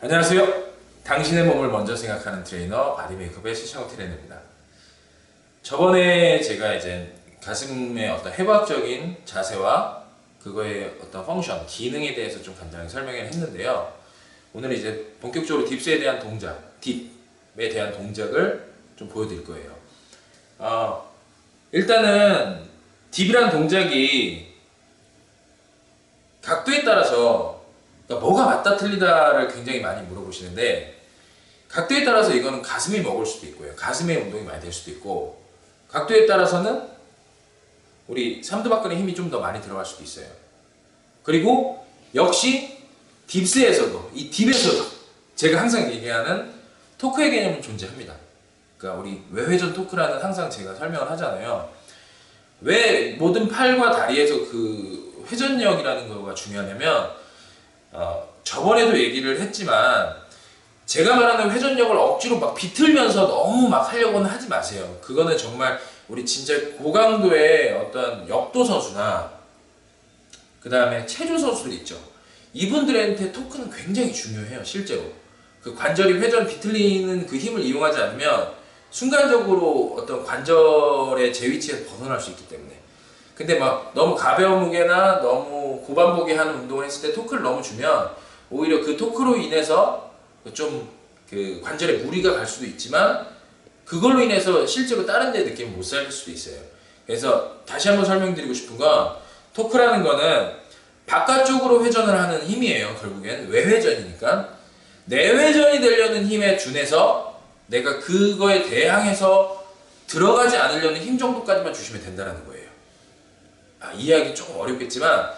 안녕하세요. 당신의 몸을 먼저 생각하는 트레이너 바디메이크업의 시창호 트레이너입니다. 저번에 제가 이제 가슴의 어떤 해부학적인 자세와 그거의 어떤 펑션, 기능에 대해서 좀 간단히 설명을 했는데요. 오늘 이제 본격적으로 딥스에 대한 동작, 딥에 대한 동작을 좀 보여드릴 거예요. 어, 일단은 딥이라는 동작이 각도에 따라서 그러니까 뭐가 맞다 틀리다를 굉장히 많이 물어보시는데 각도에 따라서 이거는 가슴이 먹을 수도 있고요. 가슴의 운동이 많이 될 수도 있고 각도에 따라서는 우리 삼두박근의 힘이 좀 더 많이 들어갈 수도 있어요. 그리고 역시 딥스에서도 이 딥에서도 제가 항상 얘기하는 토크의 개념은 존재합니다. 그러니까 우리 외회전 토크라는 항상 제가 설명을 하잖아요. 왜 모든 팔과 다리에서 그 회전력이라는 거가 중요하냐면 어, 저번에도 얘기를 했지만 제가 말하는 회전력을 억지로 막 비틀면서 너무 막 하려고는 하지 마세요. 그거는 정말 우리 진짜 고강도의 어떤 역도 선수나 그 다음에 체조 선수들 있죠. 이분들한테 토크는 굉장히 중요해요, 실제로. 그 관절이 회전 비틀리는 그 힘을 이용하지 않으면 순간적으로 어떤 관절의 제 위치에서 벗어날 수 있기 때문에. 근데 막 너무 가벼운 무게나 너무 고반복에 하는 운동을 했을 때 토크를 너무 주면 오히려 그 토크로 인해서 좀 그 관절에 무리가 갈 수도 있지만 그걸로 인해서 실제로 다른 데 느낌을 못 살릴 수도 있어요. 그래서 다시 한번 설명드리고 싶은 건 토크라는 거는 바깥쪽으로 회전을 하는 힘이에요. 결국엔 외회전이니까 내회전이 되려는 힘에 준해서 내가 그거에 대항해서 들어가지 않으려는 힘 정도까지만 주시면 된다는 거예요. 아, 이해하기 조금 어렵겠지만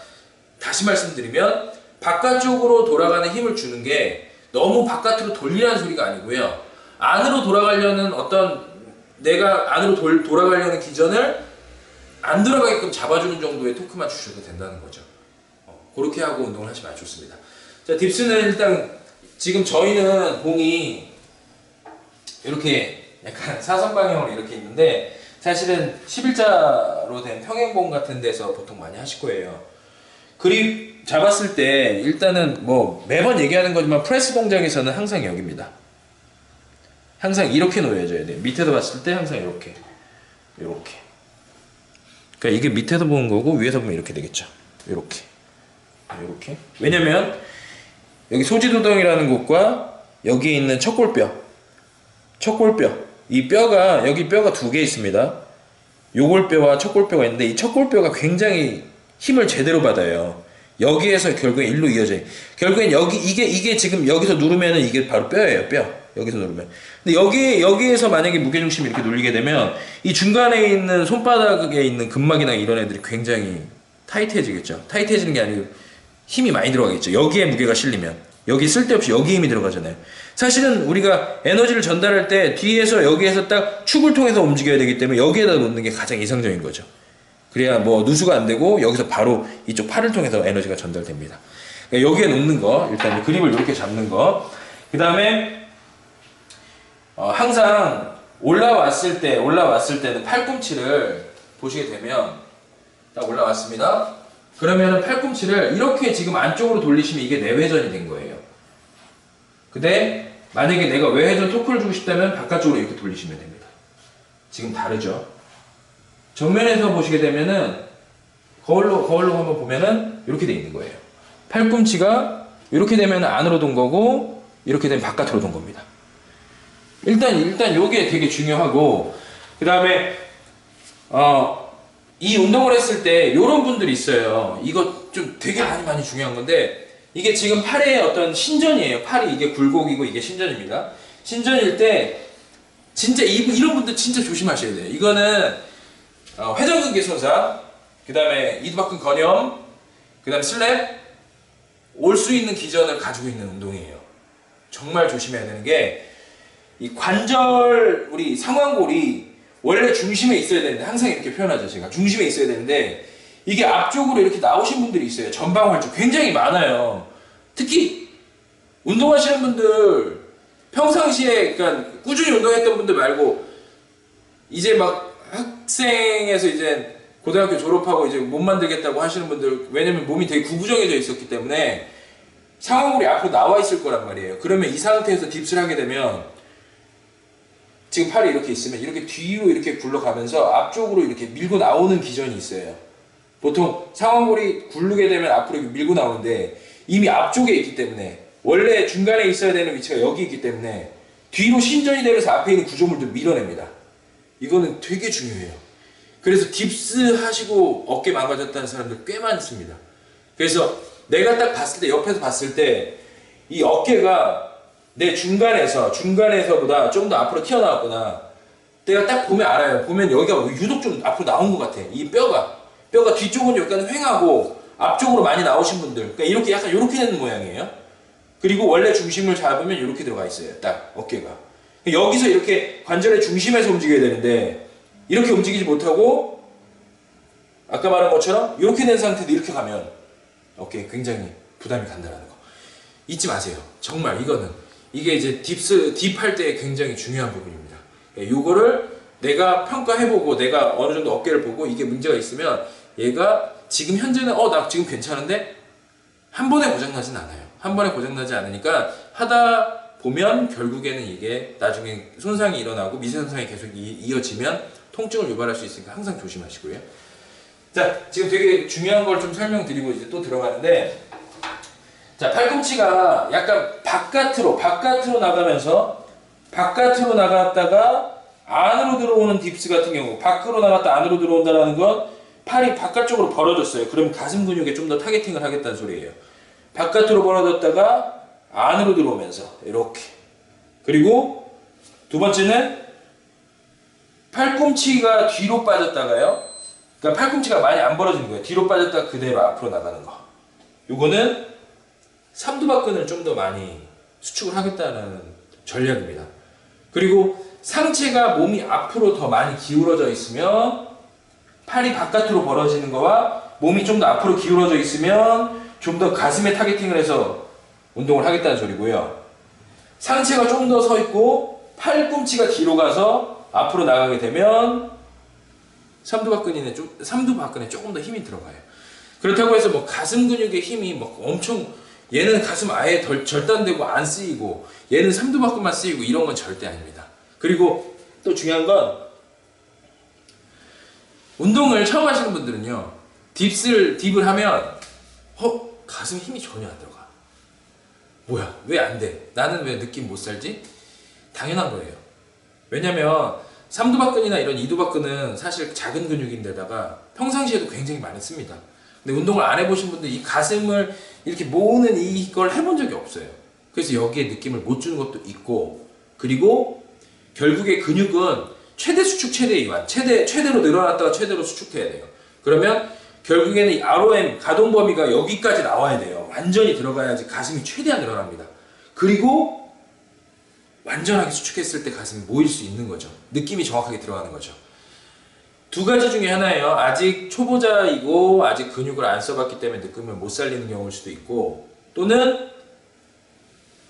다시 말씀드리면 바깥쪽으로 돌아가는 힘을 주는 게 너무 바깥으로 돌리라는 소리가 아니고요. 안으로 돌아가려는 어떤 내가 안으로 돌, 돌아가려는 기전을 안 들어가게끔 잡아주는 정도의 토크만 주셔도 된다는 거죠. 어, 그렇게 하고 운동을 하시면 아주 좋습니다. 자, 딥스는 일단 지금 저희는 공이 이렇게 약간 사선 방향으로 이렇게 있는데 사실은 11자 로 된 평행봉 같은 데서 보통 많이 하실 거예요. 그립 잡았을 때 일단은 뭐 매번 얘기하는 거지만 프레스 동작에서는 항상 여기입니다. 항상 이렇게 놓여져야 돼요. 밑에서 봤을 때 항상 이렇게. 이렇게. 그러니까 이게 밑에서 보는 거고 위에서 보면 이렇게 되겠죠. 이렇게. 이렇게. 왜냐면 여기 소지도동이라는 곳과 여기에 있는 척골뼈. 척골뼈. 이 뼈가 여기 뼈가 두 개 있습니다. 요골뼈와 척골뼈가 있는데 이 척골뼈가 굉장히 힘을 제대로 받아요. 여기에서 결국엔 일로 이어져요. 결국엔 여기 이게 이게 지금 여기서 누르면은 이게 바로 뼈예요. 뼈. 여기서 누르면. 근데 여기 여기에서 만약에 무게 중심이 이렇게 눌리게 되면 이 중간에 있는 손바닥에 있는 근막이나 이런 애들이 굉장히 타이트해지겠죠. 타이트해지는 게 아니고 힘이 많이 들어가겠죠. 여기에 무게가 실리면 여기 쓸데없이 여기 힘이 들어가잖아요. 사실은 우리가 에너지를 전달할 때 뒤에서 여기에서 딱 축을 통해서 움직여야 되기 때문에 여기에다 놓는 게 가장 이상적인 거죠. 그래야 뭐 누수가 안 되고 여기서 바로 이쪽 팔을 통해서 에너지가 전달됩니다. 그러니까 여기에 놓는 거 일단 그립을 이렇게 잡는 거. 그 다음에 어, 항상 올라왔을 때 올라왔을 때는 팔꿈치를 보시게 되면 딱 올라왔습니다. 그러면은 팔꿈치를 이렇게 지금 안쪽으로 돌리시면 이게 내회전이 된 거예요. 근데 만약에 내가 외회전 토크를 주고 싶다면 바깥쪽으로 이렇게 돌리시면 됩니다. 지금 다르죠? 정면에서 보시게 되면은 거울로 거울로 한번 보면은 이렇게 돼 있는 거예요. 팔꿈치가 이렇게 되면 안으로 돈 거고 이렇게 되면 바깥으로 돈 겁니다. 일단 일단 요게 되게 중요하고 그 다음에 어, 이 운동을 했을 때 이런 분들이 있어요. 이거 좀 되게 많이 많이 중요한 건데 이게 지금 팔의 어떤 신전이에요. 팔이 이게 굴곡이고 이게 신전입니다. 신전일 때 진짜 이, 이런 분들 진짜 조심하셔야 돼요. 이거는 어, 회전근개 손상, 그 다음에 이두박근 건염, 그 다음에 슬랩 올 수 있는 기전을 가지고 있는 운동이에요. 정말 조심해야 되는 게 이 관절 우리 상완골이 원래 중심에 있어야 되는데 항상 이렇게 표현하죠 제가. 중심에 있어야 되는데 이게 앞쪽으로 이렇게 나오신 분들이 있어요. 전방 활주 굉장히 많아요. 특히 운동하시는 분들 평상시에 그러니까 꾸준히 운동했던 분들 말고 이제 막 학생에서 이제 고등학교 졸업하고 이제 몸 만들겠다고 하시는 분들 왜냐면 몸이 되게 구부정해져 있었기 때문에 상완골이 앞으로 나와 있을 거란 말이에요. 그러면 이 상태에서 딥스를 하게 되면 지금 팔이 이렇게 있으면 이렇게 뒤로 이렇게 굴러가면서 앞쪽으로 이렇게 밀고 나오는 기전이 있어요. 보통 상완골이 굴르게 되면 앞으로 밀고 나오는데 이미 앞쪽에 있기 때문에 원래 중간에 있어야 되는 위치가 여기 있기 때문에 뒤로 신전이 되면서 앞에 있는 구조물들 밀어냅니다. 이거는 되게 중요해요. 그래서 딥스 하시고 어깨 망가졌다는 사람들 꽤 많습니다. 그래서 내가 딱 봤을 때 옆에서 봤을 때 이 어깨가 내 중간에서 중간에서보다 좀 더 앞으로 튀어나왔구나. 내가 딱 보면 알아요. 보면 여기가 유독 좀 앞으로 나온 것 같아. 이 뼈가 뼈가 뒤쪽은 약간 횡하고 앞쪽으로 많이 나오신 분들. 그러니까 이렇게 약간 이렇게 되는 모양이에요. 그리고 원래 중심을 잡으면 이렇게 들어가 있어요. 딱 어깨가. 여기서 이렇게 관절의 중심에서 움직여야 되는데 이렇게 움직이지 못하고 아까 말한 것처럼 이렇게 된 상태도 이렇게 가면 어깨에 굉장히 부담이 간다는 거 잊지 마세요. 정말 이거는 이게 이제 딥스 딥할 때 굉장히 중요한 부분입니다. 이거를 내가 평가해보고 내가 어느 정도 어깨를 보고 이게 문제가 있으면 얘가 지금 현재는 어 나 지금 괜찮은데 한 번에 고장 나진 않아요. 한 번에 고장 나지 않으니까 하다 보면 결국에는 이게 나중에 손상이 일어나고 미세 손상이 계속 이, 이어지면 통증을 유발할 수 있으니까 항상 조심하시고요. 자, 지금 되게 중요한 걸 좀 설명드리고 이제 또 들어가는데 자, 팔꿈치가 약간 바깥으로 바깥으로 나가면서 바깥으로 나갔다가 안으로 들어오는 딥스 같은 경우 밖으로 나갔다 안으로 들어온다는 건 팔이 바깥쪽으로 벌어졌어요. 그럼 가슴 근육에 좀 더 타겟팅을 하겠다는 소리예요. 바깥으로 벌어졌다가 안으로 들어오면서 이렇게 그리고 두 번째는 팔꿈치가 뒤로 빠졌다가요. 그러니까 팔꿈치가 많이 안 벌어지는 거예요. 뒤로 빠졌다가 그대로 앞으로 나가는 거. 요거는 삼두박근을 좀 더 많이 수축을 하겠다는 전략입니다. 그리고 상체가 몸이 앞으로 더 많이 기울어져 있으면 팔이 바깥으로 벌어지는 거와 몸이 좀 더 앞으로 기울어져 있으면 좀 더 가슴에 타겟팅을 해서 운동을 하겠다는 소리고요. 상체가 좀 더 서 있고 팔꿈치가 뒤로 가서 앞으로 나가게 되면 삼두박근에 좀 삼두박근에 조금 더 힘이 들어가요. 그렇다고 해서 뭐 가슴 근육의 힘이 뭐 엄청 얘는 가슴 아예 덜, 절단되고 안 쓰이고 얘는 삼두박근만 쓰이고 이런 건 절대 아닙니다. 그리고 또 중요한 건 운동을 처음 하시는 분들은요 딥을 딥을 하면 어 가슴 힘이 전혀 안 들어가. 뭐야 왜 안 돼? 나는 왜 느낌 못 살지? 당연한 거예요. 왜냐면 삼두박근이나 이런 이두박근은 사실 작은 근육인데다가 평상시에도 굉장히 많이 씁니다. 근데 운동을 안 해보신 분들 이 가슴을 이렇게 모으는 이걸 해본 적이 없어요. 그래서 여기에 느낌을 못 주는 것도 있고 그리고 결국에 근육은 최대 수축 최대 이완 최대 최대로 늘어났다가 최대로 수축해야 돼요. 그러면 결국에는 이 ROM 가동 범위가 여기까지 나와야 돼요. 완전히 들어가야지 가슴이 최대한 늘어납니다. 그리고 완전하게 수축했을 때 가슴이 모일 수 있는 거죠. 느낌이 정확하게 들어가는 거죠. 두 가지 중에 하나예요. 아직 초보자이고 아직 근육을 안 써봤기 때문에 느낌을 못 살리는 경우일 수도 있고 또는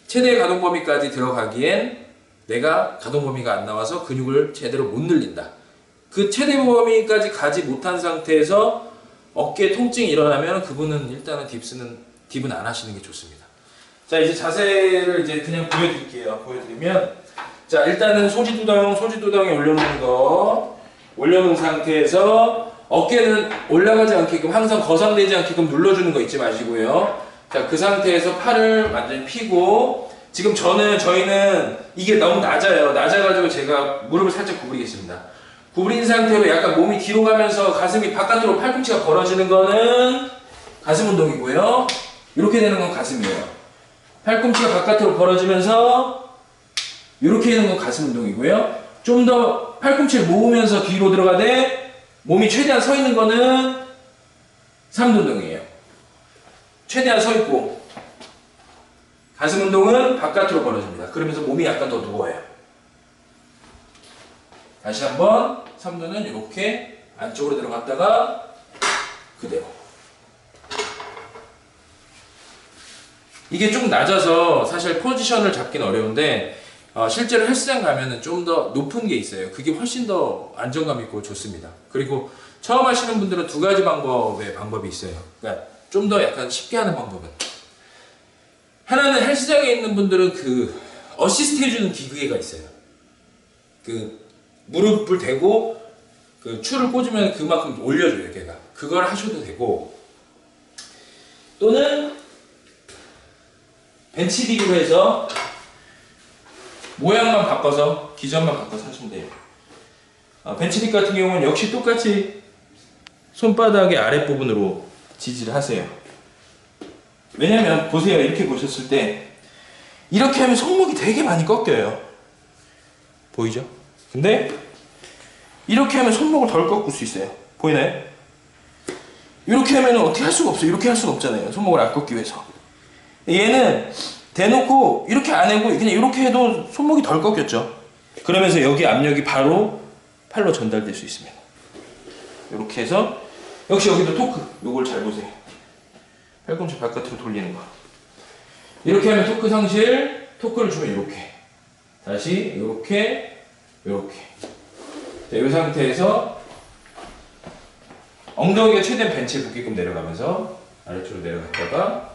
최대 가동 범위까지 들어가기엔 내가 가동 범위가 안 나와서 근육을 제대로 못 늘린다. 그 최대 범위까지 가지 못한 상태에서 어깨 통증이 일어나면 그분은 일단은 딥스는 딥은 안 하시는 게 좋습니다. 자 이제 자세를 이제 그냥 보여드릴게요. 보여드리면 자 일단은 소지두덩 소지두덩에 올려놓는 거 올려놓은 상태에서 어깨는 올라가지 않게끔 항상 거상되지 않게끔 눌러주는 거 잊지 마시고요. 자 그 상태에서 팔을 완전히 펴고 지금 저는 저희는 이게 너무 낮아요. 낮아가지고 제가 무릎을 살짝 구부리겠습니다. 구부린 상태로 약간 몸이 뒤로 가면서 가슴이 바깥으로 팔꿈치가 벌어지는 거는 가슴 운동이고요. 이렇게 되는 건 가슴이에요. 팔꿈치가 바깥으로 벌어지면서 이렇게 되는 건 가슴 운동이고요. 좀더 팔꿈치를 모으면서 뒤로 들어가되 몸이 최대한 서 있는 거는 삼두 운동이에요. 최대한 서 있고 가슴 운동은 바깥으로 벌어집니다. 그러면서 몸이 약간 더 누워요. 다시 한번 삼두는 이렇게 안쪽으로 들어갔다가 그대로. 이게 좀 낮아서 사실 포지션을 잡긴 어려운데 어, 실제로 헬스장 가면은 좀 더 높은 게 있어요. 그게 훨씬 더 안정감 있고 좋습니다. 그리고 처음 하시는 분들은 두 가지 방법의 방법이 있어요. 그러니까 좀 더 약간 쉽게 하는 방법은 하나는 헬스장에 있는 분들은 그 어시스트 해주는 기계가 있어요. 그 무릎을 대고 그 추를 꽂으면 그만큼 올려줘요, 걔가. 그걸 하셔도 되고 또는 벤치디그로 해서 모양만 바꿔서 기전만 바꿔서 하시면 돼요. 아, 벤치딕 같은 경우는 역시 똑같이 손바닥의 아랫부분으로 지지를 하세요. 왜냐면 보세요. 이렇게 보셨을 때 이렇게 하면 손목이 되게 많이 꺾여요. 보이죠? 근데 이렇게 하면 손목을 덜 꺾을 수 있어요. 보이나요? 이렇게 하면 어떻게 할 수가 없어요. 이렇게 할 수가 없잖아요. 손목을 안 꺾기 위해서. 얘는 대놓고 이렇게 안 하고 그냥 이렇게 해도 손목이 덜 꺾였죠. 그러면서 여기 압력이 바로 팔로 전달될 수 있습니다. 이렇게 해서 역시 여기도 토크. 요걸 잘 보세요. 팔꿈치 바깥으로 돌리는 거. 이렇게 하면 토크 상실, 토크를 주면 이렇게. 다시 이렇게, 이렇게. 자, 이 상태에서 엉덩이가 최대한 벤치에 붙게끔 내려가면서 아래쪽으로 내려갔다가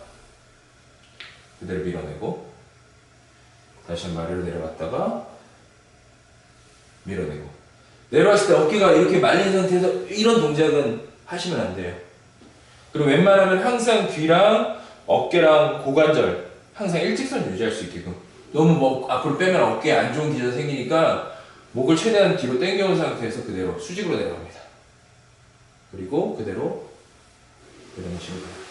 그대로 밀어내고 다시 한번 아래로 내려갔다가 밀어내고 내려왔을 때 어깨가 이렇게 말린 상태에서 이런 동작은 하시면 안 돼요. 그리고 웬만하면 항상 귀랑 어깨랑 고관절 항상 일직선 유지할 수 있게끔 너무 뭐 앞으로 빼면 어깨에 안 좋은 기전 생기니까 목을 최대한 뒤로 당겨온 상태에서 그대로 수직으로 내려갑니다. 그리고 그대로 이런 식으로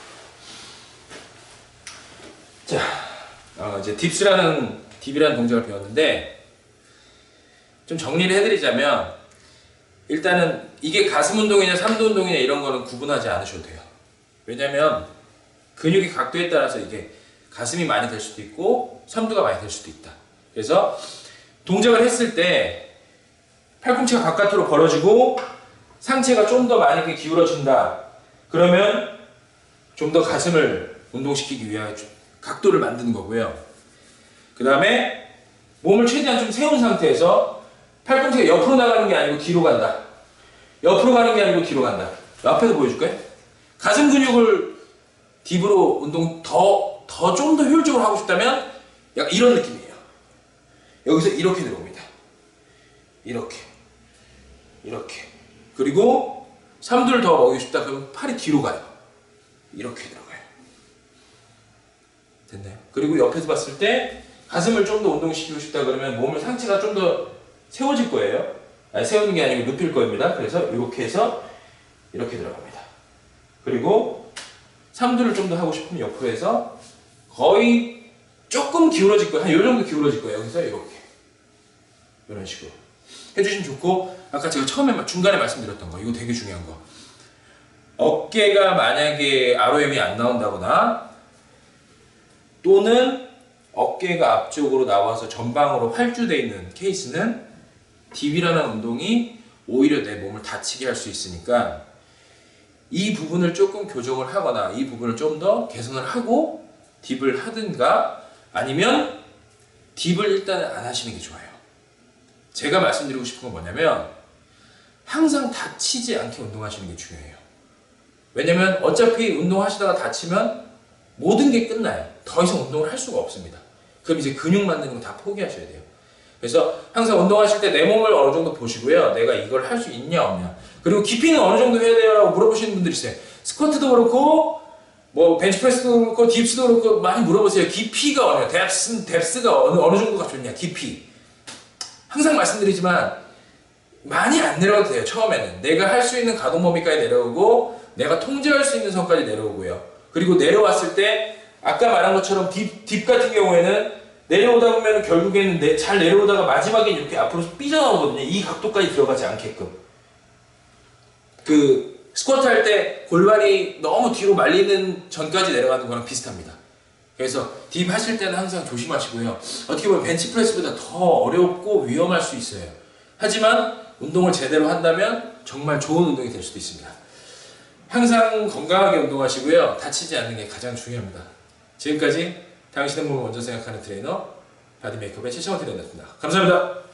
자, 어, 이제 딥스라는 딥이라는 동작을 배웠는데 좀 정리를 해드리자면 일단은 이게 가슴 운동이냐 삼두 운동이냐 이런 거는 구분하지 않으셔도 돼요. 왜냐면 근육의 각도에 따라서 이게 가슴이 많이 될 수도 있고 삼두가 많이 될 수도 있다. 그래서 동작을 했을 때 팔꿈치가 바깥으로 벌어지고 상체가 좀 더 많이 기울어진다. 그러면 좀 더 가슴을 운동시키기 좀 각도를 만드는 거고요. 그 다음에 몸을 최대한 좀 세운 상태에서 팔꿈치가 옆으로 나가는 게 아니고 뒤로 간다. 옆으로 가는 게 아니고 뒤로 간다. 앞에서 보여줄까요? 가슴 근육을 딥으로 운동 더, 더 좀 더 효율적으로 하고 싶다면 약간 이런 느낌이에요. 여기서 이렇게 들어옵니다. 이렇게. 이렇게. 그리고 삼두를 더 먹이고 싶다 그러면 팔이 뒤로 가요. 이렇게 들어가요. 됐나요? 그리고 옆에서 봤을 때 가슴을 좀 더 운동시키고 싶다 그러면 몸을 상체가 좀 더 세워질 거예요. 아니, 세우는 게 아니고 눕힐 겁니다. 그래서 이렇게 해서 이렇게 들어갑니다. 그리고 삼두를 좀 더 하고 싶으면 옆으로 해서 거의 조금 기울어질 거예요. 한 요 정도 기울어질 거예요. 여기서 이렇게. 이런 식으로. 해주시면 좋고, 아까 제가 처음에 마- 중간에 말씀드렸던 거, 이거 되게 중요한 거. 어깨가 만약에 ROM이 안 나온다거나, 또는 어깨가 앞쪽으로 나와서 전방으로 활주되어 있는 케이스는 딥이라는 운동이 오히려 내 몸을 다치게 할 수 있으니까 이 부분을 조금 교정을 하거나 이 부분을 좀 더 개선을 하고 딥을 하든가 아니면 딥을 일단은 안 하시는 게 좋아요. 제가 말씀드리고 싶은 건 뭐냐면 항상 다치지 않게 운동하시는 게 중요해요. 왜냐면 어차피 운동하시다가 다치면 모든 게 끝나요. 더 이상 운동을 할 수가 없습니다. 그럼 이제 근육 만드는 거 다 포기하셔야 돼요. 그래서 항상 운동하실 때 내 몸을 어느 정도 보시고요. 내가 이걸 할 수 있냐 없냐. 그리고 깊이는 어느 정도 해야 돼요? 물어보시는 분들이 있어요. 스쿼트도 그렇고 뭐 벤치프레스도 그렇고 딥스도 그렇고 많이 물어보세요. 깊이가 어느 뎁스 뎁스가 어느 어느 정도가 좋냐? 깊이. 항상 말씀드리지만 많이 안 내려가도 돼요. 처음에는 내가 할 수 있는 가동 범위까지 내려오고 내가 통제할 수 있는 선까지 내려오고요. 그리고 내려왔을 때 아까 말한 것처럼 딥, 딥 같은 경우에는 내려오다 보면 결국에는 내- 잘 내려오다가 마지막에 이렇게 앞으로 삐져나오거든요. 이 각도까지 들어가지 않게끔. 그 스쿼트 할 때 골반이 너무 뒤로 말리는 전까지 내려가는 거랑 비슷합니다. 그래서 딥 하실 때는 항상 조심하시고요. 어떻게 보면 벤치프레스보다 더 어렵고 위험할 수 있어요. 하지만 운동을 제대로 한다면 정말 좋은 운동이 될 수도 있습니다. 항상 건강하게 운동하시고요. 다치지 않는 게 가장 중요합니다. 지금까지 당신의 몸을 먼저 생각하는 트레이너 바디메이크업의 최정원 트레이너였습니다. 감사합니다.